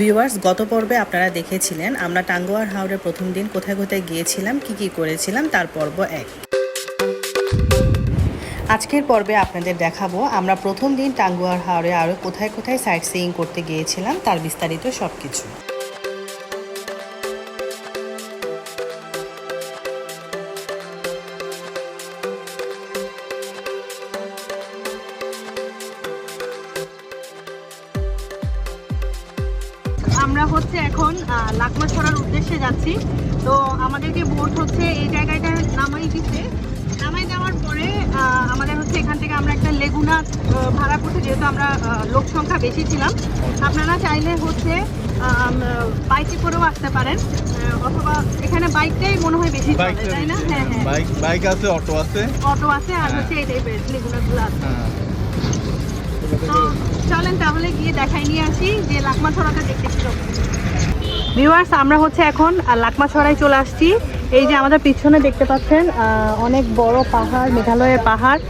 Viewers গত পর্বে আপনারা দেখেছিলেন, আমরা টাঙ্গুয়ার হাওড়ে প্রথম দিন কোথায় কোথায় গিয়েছিলাম, কি কি করেছিলাম, তার পর্ব এক। আজকের পর্বে আপনাদের দেখাবো, আমরা প্রথম দিন টাঙ্গুয়ার হাওড়ে আরও কোথায় কোথায় সাইট সিইং করতে গিয়েছিলাম, তার বিস্তারিত সব কিছু আমরা হচ্ছে এখন লাকমা ছড়ার উদ্দেশ্যে যাচ্ছি। তো আমাদেরকে বোট হচ্ছে এই জায়গাটা নামাই দিতে। নামাই দেওয়ার পরে আমাদের হচ্ছে এখান থেকে আমরা একটা লেগুনা ভাড়া করতে যেহেতু আমরা লোক সংখ্যা বেশি ছিলাম। আপনারা চাইলে হচ্ছে বাইকে করেও আসতে পারেন। অথবা এখানে বাইকটাই মনে হয় বেশি চলে তাই না? হ্যাঁ হ্যাঁ। বাইক বাইক আছে অটো আছে। অটো আছে আর হ্যাঁ। হচ্ছে এই টাইপের লেগুনাগুলো আছে। হ্যাঁ। তো চলেন তাহলে গিয়ে দেখাই নিয়ে আসি যে লাকমা ছড়াটা দেখতে ছিল ভিউয়ার্স আমরা হচ্ছে এখন লাকমা ছড়ায় চলে আসছি। এই যে আমাদের পিছনে দেখতে পাচ্ছেন অনেক বড় পাহাড়, মেঘালয়ের পাহাড়।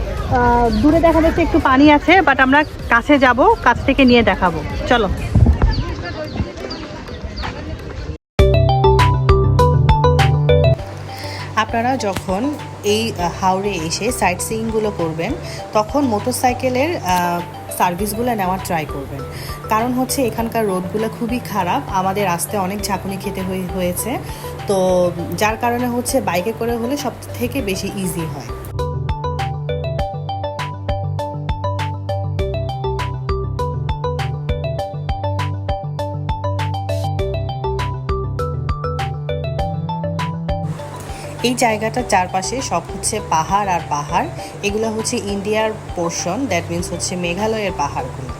দূরে দেখা যাচ্ছে একটু পানি আছে বাট আমরা কাছে যাব, কাছ থেকে নিয়ে দেখাবো। চলো। আপনারা যখন এই হাওড়ে এসে সাইট সিইংগুলো করবেন, তখন মোটরসাইকেলের সার্ভিসগুলো নেওয়ার ট্রাই করবেন। কারণ হচ্ছে এখানকার রোডগুলো খুবই খারাপ, আমাদের আসতে অনেক ঝাঁকুনি খেতে হয়ে- হয়েছে। তো যার কারণে হচ্ছে বাইকে করে হলে সব থেকে বেশি ইজি হয়। এই জায়গাটার চারপাশে সব হচ্ছে পাহাড় আর পাহাড়। এগুলো হচ্ছে ইন্ডিয়ার পোর্শন দ্যাট মিন্স হচ্ছে মেঘালয়ের পাহাড়গুলো।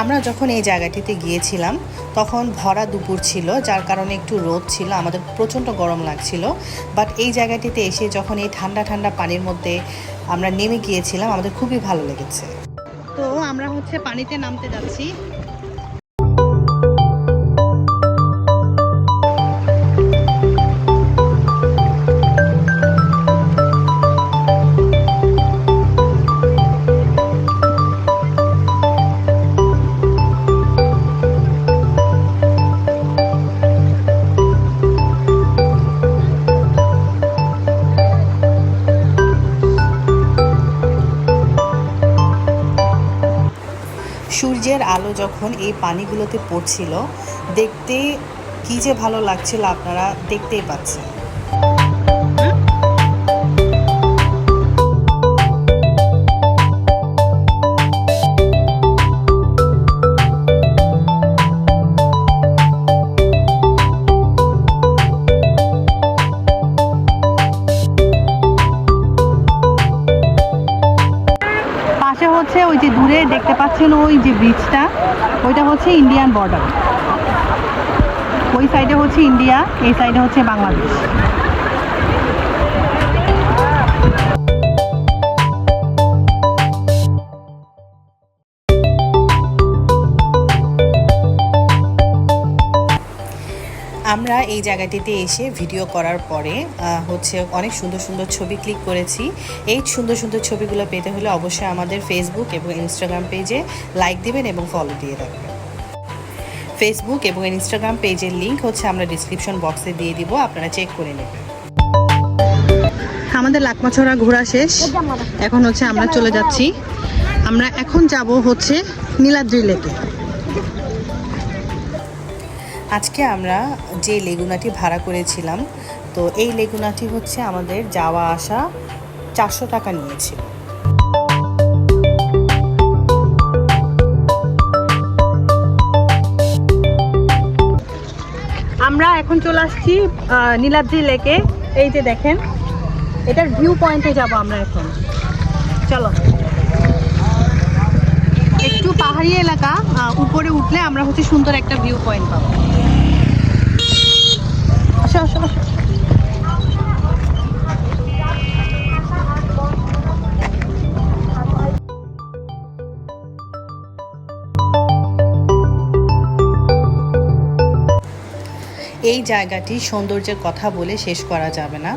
আমরা যখন এই জায়গাটিতে গিয়েছিলাম, তখন ভরা দুপুর ছিল, যার কারণে একটু রোদ ছিল, আমাদের প্রচণ্ড গরম লাগছিল। বাট এই জায়গাটিতে এসে যখন এই ঠান্ডা ঠান্ডা পানির মধ্যে আমরা নেমে গিয়েছিলাম, আমাদের খুবই ভালো লেগেছে। তো আমরা হচ্ছে পানিতে নামতে যাচ্ছি। সূর্যের আলো যখন এই পানিগুলোতে পড়ছিল দেখতে কি যে ভালো লাগছিল আপনারা দেখতেই পাচ্ছেন। পাশে হচ্ছে ওই যে দূরে দেখতে পাচ্ছেন ওই যে ব্রিজটা ওইটা হচ্ছে ইন্ডিয়ান বর্ডার ওই সাইডে হচ্ছে ইন্ডিয়া এই সাইডে হচ্ছে বাংলাদেশ আমরা এই জায়গাটিতে এসে ভিডিও করার পরে হচ্ছে অনেক সুন্দর সুন্দর ছবি ক্লিক করেছি। এই সুন্দর সুন্দর ছবিগুলো পেতে হলে অবশ্যই আমাদের ফেসবুক এবং ইনস্টাগ্রাম পেজে লাইক দিবেন এবং ফলো দিয়ে রাখবেন। ফেসবুক এবং ইনস্টাগ্রাম পেজের লিঙ্ক হচ্ছে আমরা ডিসক্রিপশন বক্সে দিয়ে দিব, আপনারা চেক করে নেবেন। আমাদের লাকমাছড়া ঘোরা শেষ। এখন হচ্ছে আমরা চলে যাচ্ছি। আমরা এখন যাব হচ্ছে নীলাদ্রি লেকে। আজকে আমরা যে লেগুনাটি ভাড়া করেছিলাম, তো এই লেগুনাটি হচ্ছে আমাদের যাওয়া আসা চারশো টাকা নিয়েছিল। আমরা এখন চলে আসছি নীলাদ্রি লেকে। এই যে দেখেন, এটার ভিউ পয়েন্টে যাব আমরা এখন। চলো। পাহাড়ি এলাকা উপরে উঠলে আমরা হচ্ছে সুন্দর একটা ভিউ পয়েন্ট পাবো। এই জায়গাটি সৌন্দর্যের কথা বলে শেষ করা যাবে না।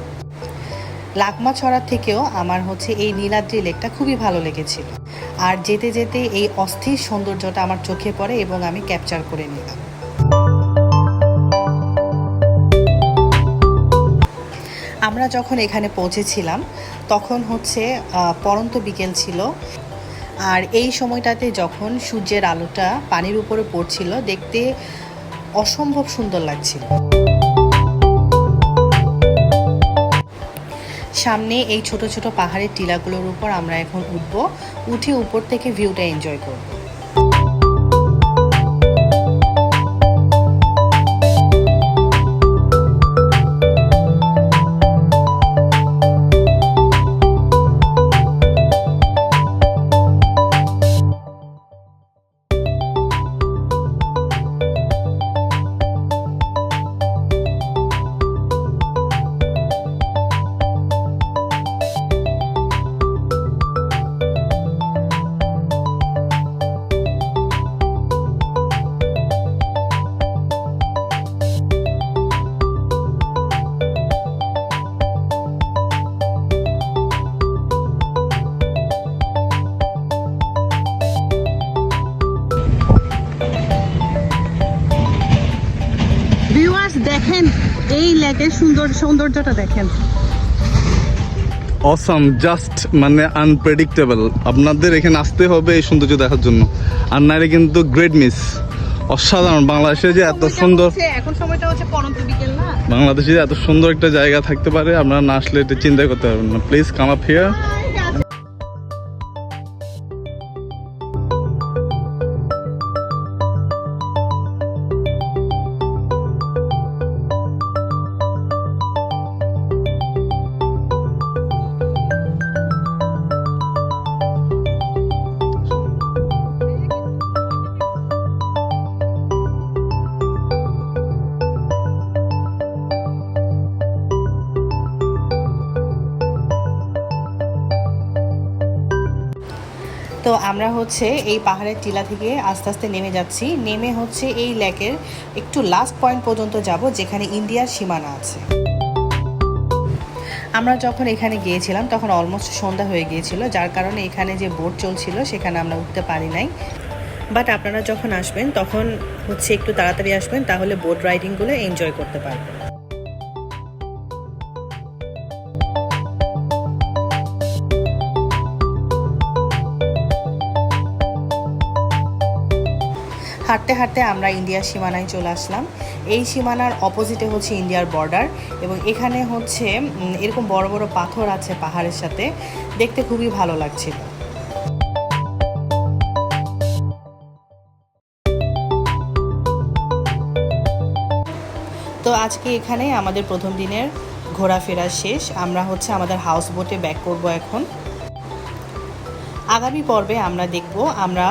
লাকমা ছড়া থেকেও আমার হচ্ছে এই নীলাদ্রি লেকটা খুবই ভালো লেগেছিল। আর যেতে যেতে এই অস্থির সৌন্দর্যটা আমার চোখে পড়ে এবং আমি ক্যাপচার করে নিলাম। আমরা যখন এখানে পৌঁছেছিলাম তখন হচ্ছে আহ, পড়ন্ত বিকেল ছিল। আর এই সময়টাতে যখন সূর্যের আলোটা পানির উপরে পড়ছিল দেখতে অসম্ভব সুন্দর লাগছিল। সামনে এই ছোট ছোট পাহাড়ের টিলাগুলোর উপর আমরা এখন উঠব। উঠে উপর থেকে ভিউটা এনজয় করব। এই লেকের সুন্দর সৌন্দর্যটা দেখেন। অসাম জাস্ট মানে আনপ্রেডিক্টেবল আপনাদের এখানে আসতে হবে এই সৌন্দর্য দেখার জন্য। আর নাইলে কিন্তু গ্রেট মিস অসাধারণ বাংলাদেশে যে এত সুন্দর এখন সময়টা হচ্ছে পরন্ত বিকেল না? বাংলাদেশে যে এত সুন্দর একটা জায়গা থাকতে পারে আপনারা না আসলে এটা চিন্তা করতে পারবেন না। প্লিজ কাম আপ হিয়ার তো আমরা হচ্ছে এই পাহাড়ের টিলা থেকে আস্তে আস্তে নেমে যাচ্ছি। নেমে হচ্ছে এই লেকের একটু লাস্ট পয়েন্ট পর্যন্ত যাব, যেখানে ইন্ডিয়ার সীমানা আছে। আমরা যখন এখানে গিয়েছিলাম, তখন অলমোস্ট সন্ধ্যা হয়ে গিয়েছিল, যার কারণে এখানে যে বোট চলছিল, সেখানে আমরা উঠতে পারি নাই। বাট আপনারা যখন আসবেন, তখন হচ্ছে একটু তাড়াতাড়ি আসবেন, তাহলে বোট রাইডিংগুলো এনজয় করতে পারবেন। হাঁটতে হাঁটতে আমরা ইন্ডিয়ার সীমানায় চলে আসলাম। এই সীমানার অপোজিটে হচ্ছে ইন্ডিয়ার বর্ডার এবং এখানে হচ্ছে এরকম বড় বড় পাথর আছে পাহাড়ের সাথে। দেখতে খুবই ভালো লাগছিল। তো আজকে এখানে আমাদের প্রথম দিনের ঘোরাফেরা শেষ। আমরা হচ্ছে আমাদের হাউস বোটে ব্যাক করব এখন। আগামী পর্বে আমরা দেখব আমরা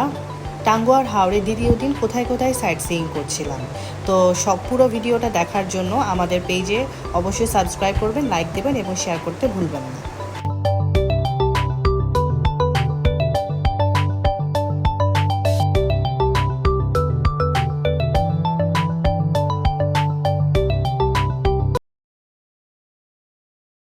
টাঙ্গুয়ার হাওড়ে দ্বিতীয় দিন কোথায় কোথায় সাইট সিইং করছিলাম। তো সব পুরো ভিডিওটা দেখার জন্য আমাদের পেজে অবশ্যই সাবস্ক্রাইব করবেন লাইক দেবেন এবং শেয়ার করতে ভুলবেন না।